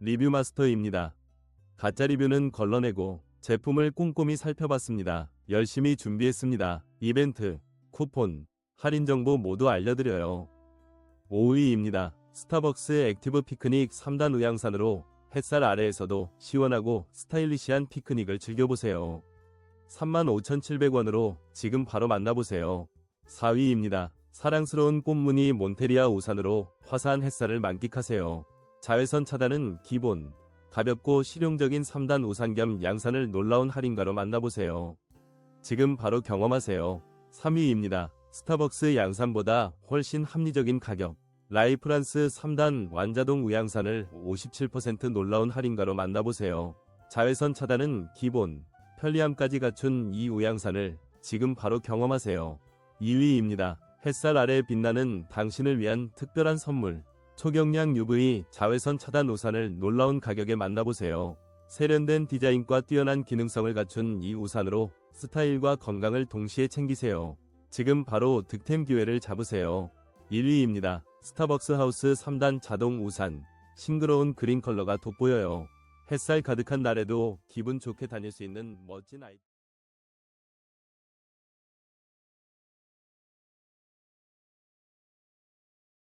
리뷰 마스터입니다. 가짜 리뷰는 걸러내고 제품을 꼼꼼히 살펴봤습니다. 열심히 준비했습니다. 이벤트, 쿠폰, 할인 정보 모두 알려드려요. 5위입니다. 스타벅스 액티브 피크닉 3단 의향산으로 햇살 아래에서도 시원하고 스타일리시한 피크닉을 즐겨보세요. 35,700원으로 지금 바로 만나보세요. 4위입니다. 사랑스러운 꽃무늬 몬테리아 우산으로 화사한 햇살을 만끽하세요. 자외선 차단은 기본, 가볍고 실용적인 3단 우산 겸 양산을 놀라운 할인가로 만나보세요. 지금 바로 경험하세요. 3위입니다. 스타벅스 양산보다 훨씬 합리적인 가격. 라이프란스 3단 완자동 우양산을 57% 놀라운 할인가로 만나보세요. 자외선 차단은 기본, 편리함까지 갖춘 이 우양산을 지금 바로 경험하세요. 2위입니다. 햇살 아래 빛나는 당신을 위한 특별한 선물. 초경량 UV 자외선 차단 우산을 놀라운 가격에 만나보세요. 세련된 디자인과 뛰어난 기능성을 갖춘 이 우산으로 스타일과 건강을 동시에 챙기세요. 지금 바로 득템 기회를 잡으세요. 1위입니다. 스타벅스 하우스 3단 자동 우산. 싱그러운 그린 컬러가 돋보여요. 햇살 가득한 날에도 기분 좋게 다닐 수 있는 멋진 아이템.